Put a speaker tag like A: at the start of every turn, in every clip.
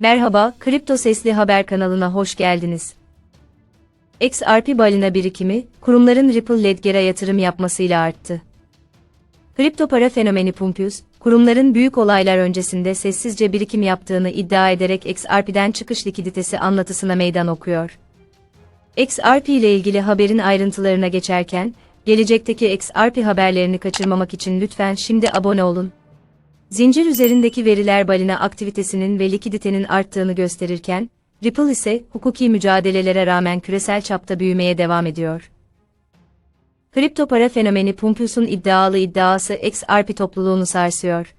A: Merhaba, Kripto Sesli Haber kanalına hoş geldiniz. XRP balina birikimi, kurumların Ripple Ledger'a yatırım yapmasıyla arttı. Kripto para fenomeni Pumpius, kurumların büyük olaylar öncesinde sessizce birikim yaptığını iddia ederek XRP'den çıkış likiditesi anlatısına meydan okuyor. XRP ile ilgili haberin ayrıntılarına geçerken, gelecekteki XRP haberlerini kaçırmamak için lütfen şimdi abone olun. Zincir üzerindeki veriler balina aktivitesinin ve likiditenin arttığını gösterirken, Ripple ise hukuki mücadelelere rağmen küresel çapta büyümeye devam ediyor. Kripto para fenomeni Pumpius'un iddialı iddiası XRP topluluğunu sarsıyor.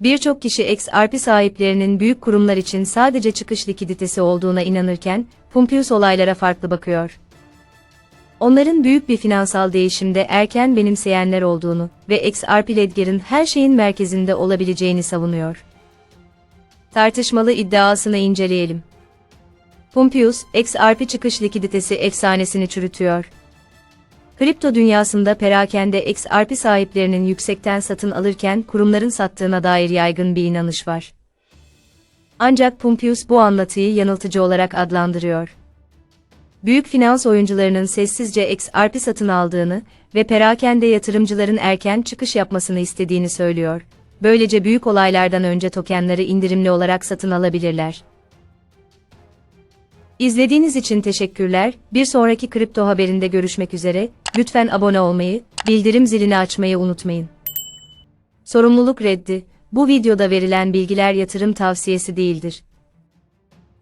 A: Birçok kişi XRP sahiplerinin büyük kurumlar için sadece çıkış likiditesi olduğuna inanırken, Pumpius olaylara farklı bakıyor onların büyük bir finansal değişimde erken benimseyenler olduğunu ve XRP Ledger'in her şeyin merkezinde olabileceğini savunuyor. Tartışmalı iddiasını inceleyelim. Pumpius, XRP çıkış likiditesi efsanesini çürütüyor. Kripto dünyasında perakende XRP sahiplerinin yüksekten satın alırken kurumların sattığına dair yaygın bir inanış var. Ancak Pumpius bu anlatıyı yanıltıcı olarak adlandırıyor büyük finans oyuncularının sessizce XRP satın aldığını ve perakende yatırımcıların erken çıkış yapmasını istediğini söylüyor. Böylece büyük olaylardan önce tokenları indirimli olarak satın alabilirler. İzlediğiniz için teşekkürler. Bir sonraki kripto haberinde görüşmek üzere. Lütfen abone olmayı, bildirim zilini açmayı unutmayın. Sorumluluk reddi. Bu videoda verilen bilgiler yatırım tavsiyesi değildir.